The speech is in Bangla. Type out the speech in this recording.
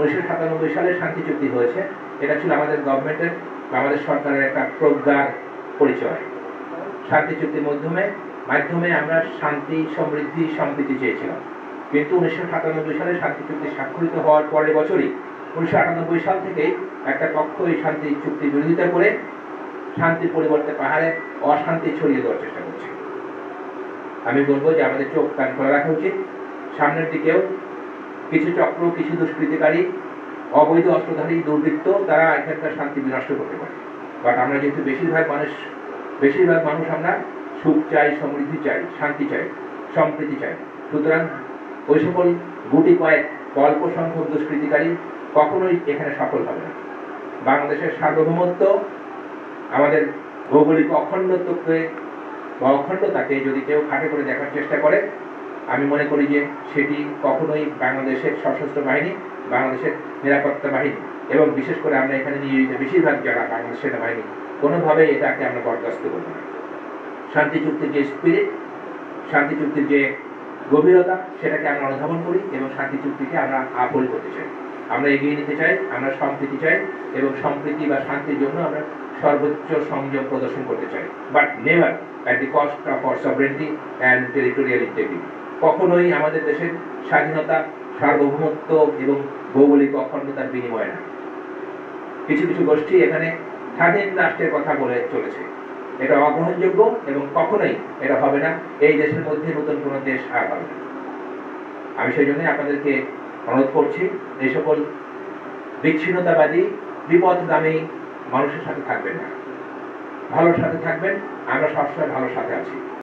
উনিশশো সাতানব্বই সালে শান্তি চুক্তি হয়েছে। এটা ছিল আমাদের গভর্নমেন্টের বা আমাদের সরকারের একটা প্রজ্ঞার পরিচয়। শান্তি চুক্তির মাধ্যমে মাধ্যমে আমরা শান্তি, সমৃদ্ধি, সম্প্রীতি চেয়েছিলাম। কিন্তু উনিশশো সাতানব্বই সালে শান্তি চুক্তি স্বাক্ষরিত হওয়ার পরের বছরই উনিশশো আটানব্বই সাল থেকেই একটা পক্ষ এই শান্তি চুক্তি বিরোধিতা করে শান্তির পরিবর্তে পাহাড়ে অশান্তি ছড়িয়ে দেওয়ার চেষ্টা করছে। আমি বলব যে আমাদের চোখ কান খোলা রাখা উচিত। সামনের দিকেও কিছু চক্র কিছু দুষ্কৃতিকারী, অবৈধ অস্ত্রধারী, দুর্বৃত্ত, তারা এখানকার শান্তি বিনষ্ট করতে পারে। বাট আমরা যেহেতু বেশিরভাগ মানুষ বেশিরভাগ মানুষ আমরা সুখ চাই, সমৃদ্ধি চাই, শান্তি চাই, সম্প্রীতি চাই। সুতরাং ওই সকল গুটি কয়েক অল্প সংখ্যক দুষ্কৃতিকারী কখনোই এখানে সফল হবে না। বাংলাদেশের সার্বভৌমত্ব আমাদের ভৌগোলিক অখণ্ডত্বকে বা অখণ্ডতাকে যদি কেউ খাটে করে দেখার চেষ্টা করে আমি মনে করি যে সেটি কখনোই বাংলাদেশের সশস্ত্র বাহিনী, বাংলাদেশের নিরাপত্তা বাহিনী এবং বিশেষ করে আমরা এখানে নিয়োজিত বেশিরভাগ যারা বাংলাদেশ সেনাবাহিনী, কোনোভাবেই এটাকে আমরা বরদাস্ত করব না। শান্তি চুক্তির যে স্পিরিট শান্তি চুক্তির যে গভীরতা, সেটাকে আমরা অনুধাবন করি এবং শান্তি চুক্তিকে আমরা আপল করতে চাই। আমরা এগিয়ে নিতে চাই, আমরা সম্প্রীতি চাই এবং সম্প্রীতি বা শান্তির জন্য আমরা সর্বোচ্চ সংযম প্রদর্শন করতে চাই। But never at the cost of our sovereignty and territorial integrity কখনোই আমাদের দেশের স্বাধীনতা, সার্বভৌমত্ব এবং ভৌগোলিক অখণ্ডতার বিনিময় না। কিছু কিছু গোষ্ঠী এখানে স্বাধীন রাষ্ট্রের কথা বলে চলেছে। এটা অগ্রহণযোগ্য এবং কখনোই এটা হবে না। এই দেশের মধ্যে নতুন কোনো দেশ আর হবে না। আমি সেই জন্যই আপনাদেরকে অনুরোধ করছি এই সকল বিচ্ছিন্নতাবাদী বিপদগামী মানুষের সাথে থাকবেন না। ভালোর সাথে থাকবেন। আমরা সবসময় ভালোর সাথে আছি।